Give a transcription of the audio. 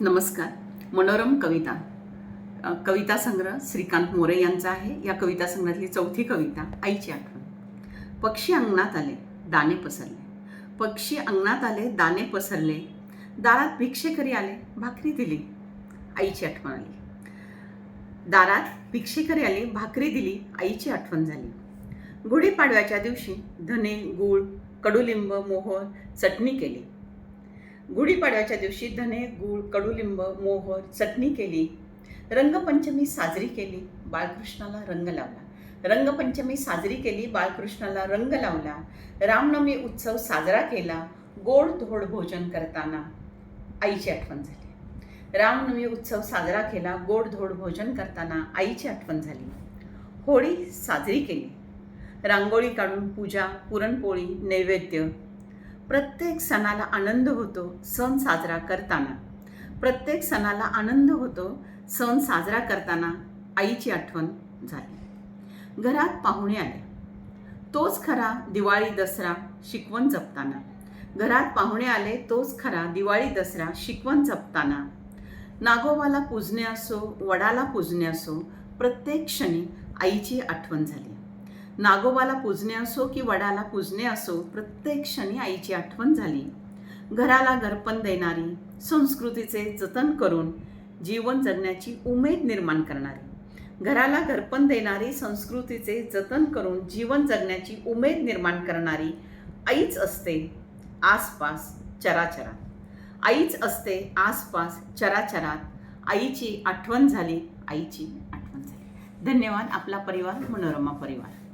नमस्कार. मनोरम कविता. कविता संग्रह श्रीकांत मोरे यांचा आहे. या कविता संग्रहातली चौथी कविता आईची आठवण. पक्षी अंगणात आले दाणे पसरले. पक्षी अंगणात आले दाणे पसरले. दारात भिक्षेकरी आले भाकरी दिली. आईची आठवण आली. दारात भिक्षेकरी आले भाकरी दिली. आईची आठवण झाली. गुढीपाडव्याच्या दिवशी धने गूळ कडुलिंब मोहर चटणी केली. गुढीपाडव्याच्या दिवशी धने गूळ कडुलिंब मोहर चटणी केली. रंगपंचमी साजरी केली बाळकृष्णाला रंग लावला. रंगपंचमी साजरी केली बाळकृष्णाला रंग लावला. रामनवमी उत्सव साजरा केला गोड धोड भोजन करताना आईची आठवण झाली. रामनवमी उत्सव साजरा केला गोड धोड भोजन करताना आईची आठवण झाली. होळी साजरी केली. रांगोळी काढून पूजा पुरणपोळी नैवेद्य प्रत्येक सणाला आनंद होतो सण साजरा करताना. प्रत्येक सणाला आनंद होतो सण साजरा करताना आईची आठवण झाली. घरात पाहुणे आले. तोच खरा दिवाळी दसरा शिकवण जपताना. घरात पाहुणे आले तोच खरा दिवाळी दसरा शिकवण जपताना. नागोबाला पूजणे असो वडाला पूजणे असो प्रत्येक क्षणी आईची आठवण झाली. नागोबाला पूजणे असो की वडाला पूजणे असो प्रत्येक क्षणी आईची आठवण झाली. घराला घरपण देणारी संस्कृतीचे जतन करून जीवन जगण्याची उमेद निर्माण करणारी. घराला घरपण देणारी संस्कृतीचे जतन करून जीवन जगण्याची उमेद निर्माण करणारी आईच असते आसपास चराचरात. आईच असते आसपास चराचरात. आईची आठवण झाली आईची आठवण झाली. धन्यवाद आपला परिवार मनोरमा परिवार.